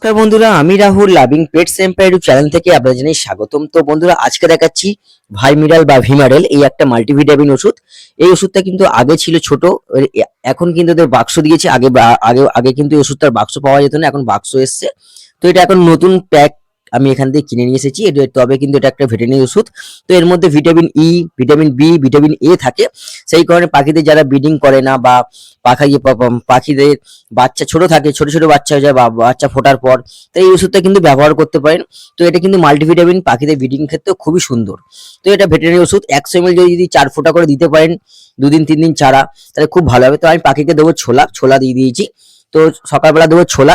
নমস্কার বন্ধুরা, আমি Rahul, loving pets empire YouTube channel থেকে আপনাদের জানাই স্বাগতম। তো বন্ধুরা, আজকে দেখাচ্ছি ভাইমিরাল বা ভিমারেল এই একটা মাল্টিভিটামিন ওষুধ। এই ওষুধটা কিন্তু আগে ছিল ছোট এখন কিন্তু ওদের বাক্স দিয়েছে। আগে আগে আগে কিন্তু ওষুধটার বাক্স পাওয়া যেত না, এখন বাক্স এসছে। তো এটা এখন নতুন প্যাক আমি এখান থেকে কিনে নিয়ে এসেছি। তবে কিন্তু এটা একটা ভেটেরিনারি ওষুধ। তো এর মধ্যে vitamin E vitamin B vitamin A থাকে। সেই কারণে পাখিদের যারা ব্রিডিং করে না বা পাখি পাখিদের বাচ্চা ছোট থাকে, ছোট ছোট বাচ্চা হয়ে যায় বাচ্চা ফোটার পর, তো এই ওষুধটা কিন্তু ব্যবহার করতে পারেন। তো এটা কিন্তু মাল্টিভিটামিন পাখিদের ব্রিডিং ক্ষেত্রেও খুবই সুন্দর। তো এটা ভেটেরিনারি ওষুধ। একশো এমএল যদি চার ফোঁটা করে দিতে পারেন, দুদিন তিন দিন ছাড়া তাহলে খুব ভালো হবে। তো আমি পাখিকে দেবো ছোলা ছোলা দিয়ে দিয়েছি। তো সকালবেলা দেবো ছোলা।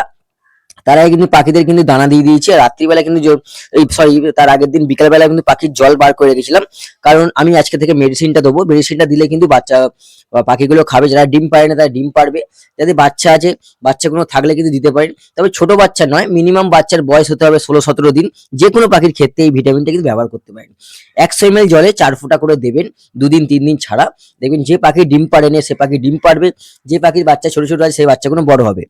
তার আগে কিন্তু পাখিদের কিন্তু দানা দিয়ে দিয়েছি। আর রাত্রিবেলা কিন্তু সরি তার আগের দিন বিকালবেলা কিন্তু পাখির জল বার করে রেখেছিলাম। কারণ আমি আজকে থেকে মেডিসিনটা দেবো। মেডিসিনটা দিলে কিন্তু বাচ্চা পাখিগুলো খাবে। যারা ডিম পারে না, তারা ডিম পারবে। যাদের বাচ্চা আছে, বাচ্চাগুলো থাকলে কিন্তু দিতে পারেন। তবে ছোট বাচ্চা নয় মিনিমাম বাচ্চার বয়স হতে হবে ষোলো সতেরো দিন। যে কোনো পাখির ক্ষেত্রে এই ভিটামিনটা কিন্তু ব্যবহার করতে পারেন। একশো এম জলে চার ফোঁটা করে দেবেন, দুদিন, তিন দিন ছাড়া। দেখবেন যে পাখি ডিম পারে না, সে পাখি ডিম পারবে যে পাখির বাচ্চা ছোট ছোট আছে, সেই বাচ্চাগুলো বড় হবে।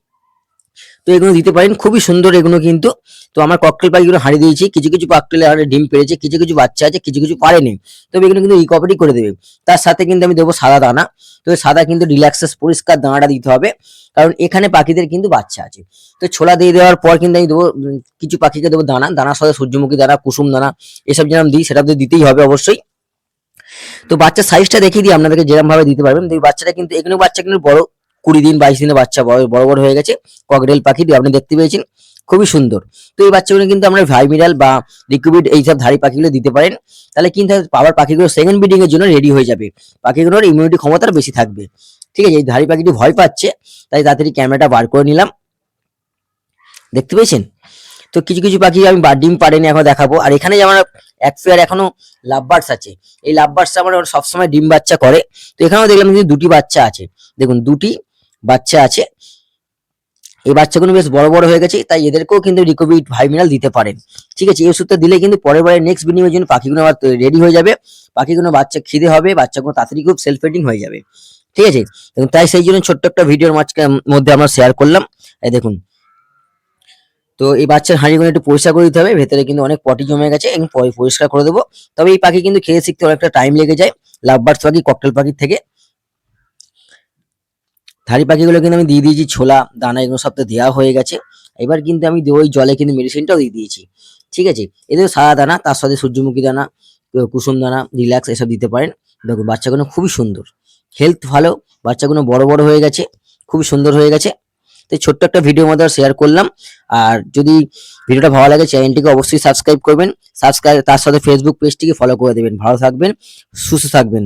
তো এগুলো দিতে পারেন, খুবই সুন্দর এগুলো কিন্তু। তো আমার ককটেল পাখিগুলো হারিয়ে দিয়েছি, কিছু কিছু ককটেলে হারিয়ে ডিম পেরেছে, কিছু কিছু বাচ্চা আছে, কিছু কিছু পারেনি। তবে এগুলো কিন্তু রিকভারি করে দেবে। তার সাথে কিন্তু আমি দেবো সাদা দানা। তো সাদা কিন্তু রিল্যাক্সেস পরিষ্কার দানাটা দিতে হবে। কারণ এখানে পাখিদের কিন্তু বাচ্চা আছে। তো ছোলা দিয়ে দেওয়ার পর কিন্তু আমি দেবো কিছু পাখিকে দেবো দানা। দানার সাথে সূর্যমুখী দানা, কুসুম দানা, এসব যেরকম দিই, সেটা তো দিতেই হবে অবশ্যই। তো বাচ্চার সাইজটা দেখিয়ে দিই, আপনাদেরকে যেরকম ভাবে দিতে পারবেন। বাচ্চাটা কিন্তু, এগুলো বাচ্চা কিন্তু বড় কুড়ি দিন, বাইশ দিনের বাচ্চা বড় বড় হয়ে গেছে। ককরেল পাখি আপনি দেখতে পেয়েছেন। খুবই সুন্দর। তো এই বাচ্চাগুলো কিন্তু আমরা ভাইমিরাল বা লিকুইড এইসব ধারি পাখিগুলো দিতে পারেন। তাহলে কিন্তু আবার পাখিগুলো সেকেন্ড ব্রিডিং এর জন্য রেডি হয়ে যাবে। পাখিগুলোর ইমিউনিটি ক্ষমতাটা বেশি থাকবে। ঠিক আছে, এই ধারি পাখিটি ভয় পাচ্ছে, তাই তাড়াতাড়ি ক্যামেরাটা বার করে নিলাম। দেখতে পেয়েছেন? তো কিছু কিছু পাখি আমি ডিম পারেনি এখন দেখাবো। আর এখানে যে আমার এক পেয়ার এখনও লাভবার্ডস আছে। এই লাভবার্ডস আমার সবসময় ডিম বাচ্চা করে। তো এখানেও দেখলাম কিন্তু দুটি বাচ্চা আছে। দেখুন, দুটি বাচ্চা আছে। এই বাচ্চাগুলো বেশ বড় বড় হয়ে গেছে, তাই এদেরকেও কিন্তু রিকোভিড ভাইমিনাল দিতে পারেন। ঠিক আছে, এই ওষুধটা দিলে কিন্তু পরের বারে নেক্সট বিনিময়ের জন্য পাখিগুলো আবার রেডি হয়ে যাবে। পাখিগুলো বাচ্চা খিদে হবে, বাচ্চাগুলো তাড়াতাড়ি খুব সেলফ ফিডিং হয়ে যাবে। ঠিক আছে তাই সেই জন্য ছোট্ট একটা ভিডিওর মাঝখানে মধ্যে আমরা শেয়ার করলাম। এই দেখুন। তো এই বাচ্চার হাঁড়িগুলো একটু পরিষ্কার করে দিতে হবে, ভেতরে কিন্তু অনেক পটি জমে গেছে এবং পরে পরিষ্কার করে দেবো। তবে এই পাখি কিন্তু খেয়ে শিখতে অনেকটা টাইম লেগে যায় লাভবার্ডস পাখি ককটেল পাখির থেকে। ধাড়ি পাখিগুলো কিন্তু আমি দিয়ে দিয়েছি, ছোলা, দানা এগুলো সব তো দেওয়া হয়ে গেছে। এবার কিন্তু আমি ওই জলে কিন্তু মেডিসিনটাও দিয়ে দিয়েছি। ঠিক আছে? এদের সাদা দানা, তার সাথে সূর্যমুখী দানা, কুসুম দানা রিল্যাক্স এসব দিতে পারেন। দেখুন বাচ্চাগুলো খুবই সুন্দর। হেলথ ভালো, বাচ্চাগুলো বড় বড় হয়ে গেছে, খুবই সুন্দর হয়ে গেছে। তো ছোট্ট একটা ভিডিওর মধ্যে শেয়ার করলাম। আর যদি ভিডিওটা ভালো লাগে চ্যানেলটিকে অবশ্যই সাবস্ক্রাইব করবেন। সাবস্ক্রাইব তার সাথে ফেসবুক পেজটিকে ফলো করে দেবেন। ভালো থাকবেন, সুস্থ থাকবেন।